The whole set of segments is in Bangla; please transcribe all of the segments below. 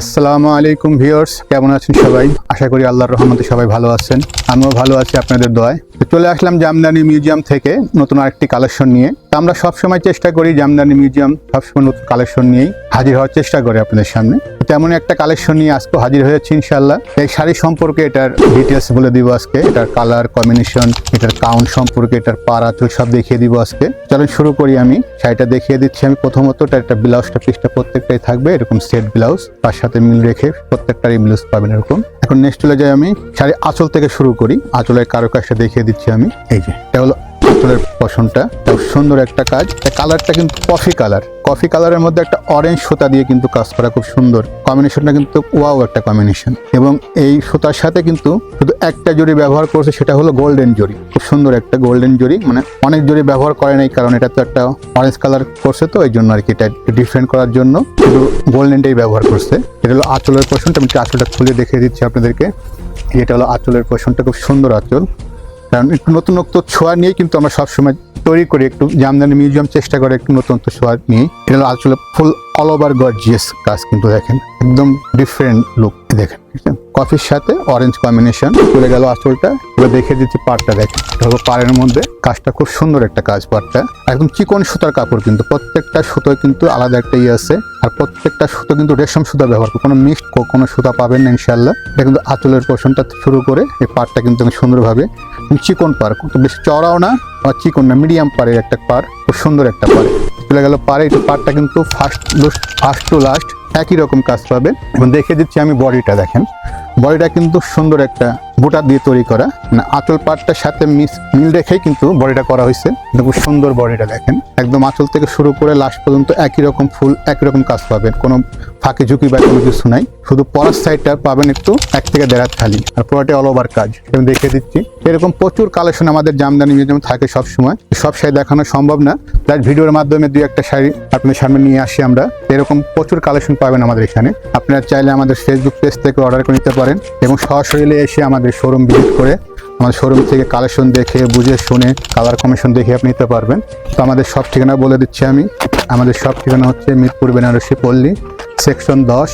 আসসালামু আলাইকুম ভিউয়ার্স, কেমন আছেন সবাই? আশা করি আল্লাহর রহমতে সবাই ভালো আছেন। আমিও ভালো আছি আপনাদের দোয়ায়। চলে আসলাম জামদানি মিউজিয়াম থেকে নতুন আরেকটি কালেকশন নিয়ে। তো আমরা সবসময় চেষ্টা করি জামদানি মিউজিয়াম, সবসময় নতুন কালেকশন নিয়েই হাজির হওয়ার চেষ্টা করি আপনাদের সামনে। তো তেমন একটা কালেকশন নিয়ে আজকে হাজির হয়েছি ইনশাল্লাহ এই শাড়ি সম্পর্কে এটার ডিটেলস বলে দিব আজকে। এটার কালার কম্বিনেশন এটার কাউন্ট সম্পর্কে, এটার পাড়া চুল সব দেখিয়ে দিব আজকে। চলুন শুরু করি আমি। শাড়িটা দেখিয়ে দিচ্ছি আমি। প্রথমত একটা ব্লাউজটা পিসটা প্রত্যেকটাই থাকবে, এরকম সেট ব্লাউজ। তার সাথে মিল রেখে প্রত্যেকটারই ব্লাউজ পাবেন এরকম। এখন নেক্সট চলে যাই আমি শাড়ি আঁচল থেকে শুরু করি। আঁচলের কারও কাজটা দেখিয়ে দিচ্ছি আমি। এই যে, এটা হলো আঁচলের পশনটা। খুব সুন্দর একটা কাজ। কালারটা কিন্তু কফি কালার। কফি কালারের মধ্যে একটা অরেঞ্জ সুতা দিয়ে কিন্তু কাজ করা খুব সুন্দর। কম্বিনেশনটা কিন্তু ওয়াও একটা কম্বিনেশন এবং এই সুতার সাথে কিন্তু শুধু একটা জড়ি ব্যবহার করছে, সেটা হলো গোল্ডেন জড়ি। খুব সুন্দর একটা গোল্ডেন জড়ি। মানে অনেক জড়ি ব্যবহার করে নাই, কারণ এটা তো একটা অরেঞ্জ কালার করছে তো, এই জন্য আর কি এটা ডিফারেন্ট করার জন্য শুধু গোল্ডেনটাই ব্যবহার করছে। এটা হলো আঁচলের পোষণটা আমি আঁচলটা খুলে দেখিয়ে দিচ্ছি আপনাদেরকে। এটা হলো আঁচলের পোষণটা খুব সুন্দর আঁচল। কারণ একটু নতুনত্ব ছোঁয়া নিয়ে কিন্তু আমরা সবসময় তৈরি করি, একটু জামদানি মিউজিয়াম চেষ্টা করে একটু নতুনত্ব ছোঁয়া নিয়ে। এটা আসলে ফুল অল ওভার গর্জিয়াস কাজ কিন্তু দেখেন, একদম ডিফারেন্ট লুক দেখেন কফির সাথে অরেঞ্জ কম্বিনেশন চলে গেল আঁচলটা এবার দেখে দিচ্ছি পাড়টা, দেখেন হলো পাড়ের মধ্যে। কাজটা খুব সুন্দর একটা কাজ পাড়টা। একদম চিকন সুতার কাপড় কিন্তু, প্রত্যেকটা সুতোয় কিন্তু আলাদা একটা ইয়ে আছে। আর প্রত্যেকটা সুতো কিন্তু রেশম সুতা ব্যবহার করে, কোনো মিক্সড কোনো সুতা পাবেন না ইনশাল্লাহ এটা কিন্তু আঁচলের পোষণটা শুরু করে, এই পাড়টা কিন্তু সুন্দরভাবে চিকন খুব বেশি চড়াও না চিকন না মিডিয়াম পাড়ের একটা পার খুব সুন্দর একটা পার চলে গেল পারে এই পারটা কিন্তু ফার্স্ট ফার্স্ট টু লাস্ট একই রকম কাজ পাবে। এবং দেখে দিচ্ছি আমি বডিটা, দেখেন। বডিটা কিন্তু সুন্দর একটা বুটা দিয়ে তৈরি করা। মানে আঁচল পাটটার সাথে মিস, মিল রেখেই কিন্তু বডিটা করা হয়েছে। খুব সুন্দর বডিটা, দেখেন। একদম আঁচল থেকে শুরু করে লাস্ট পর্যন্ত একই রকম ফুল, একই রকম কাজ পাবেন কোনো ফাঁকি ঝুঁকি বা কোনো কিছু নাই। শুধু পরার সাইডটা পাবেন একটু এক থেকে দেড় হাত খালি। আর পুরোটা অল ওভার কাজ। আমি দেখিয়ে দিচ্ছি। এরকম প্রচুর কালেকশন আমাদের জামদানি মিউজিয়াম থাকে সব সময় সব শাড়ি দেখানো সম্ভব না। তাই ভিডিওর মাধ্যমে দুই একটা শাড়ি আপনাদের সামনে নিয়ে আসি আমরা। এরকম প্রচুর কালেকশন পাবেন আমাদের এখানে। আপনারা চাইলে আমাদের ফেসবুক পেজ থেকে অর্ডার করে নিতে পারেন। এবং সরাসরি এসে আমাদের শোরুম ভিজিট করে আমাদের শোরুম থেকে কালেকশন দেখে, বুঝে, শুনে কালার কমিশন দেখে আপনি নিতে পারবেন। তো আমাদের সব ঠিকানা বলে দিচ্ছি আমি। আমাদের সব ঠিকানা হচ্ছে মিরপুর, বেনারসি, পল্লী। সেকশন দশ,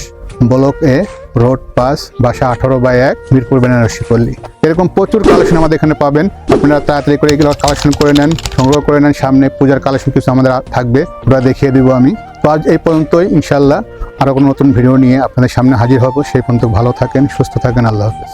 ব্লক এ, রোড পাস বাসা আঠারো বাই এক, মিরপুর, বেনারসি পল্লী। এরকম প্রচুর কালেকশন আমাদের এখানে পাবেন। আপনারা তাড়াতাড়ি করে এগুলো কালেকশন করে নেন, সংগ্রহ করে নেন, সামনে পূজার কালেকশন কিছু আমাদের থাকবে, ওরা দেখিয়ে দিব আমি। তো আজ এই পর্যন্তই ইনশাল্লাহ আরও কোনো নতুন ভিডিও নিয়ে আপনাদের সামনে হাজির হব। সেই পর্যন্ত ভালো থাকেন, সুস্থ থাকেন, আল্লাহ হাফেজ।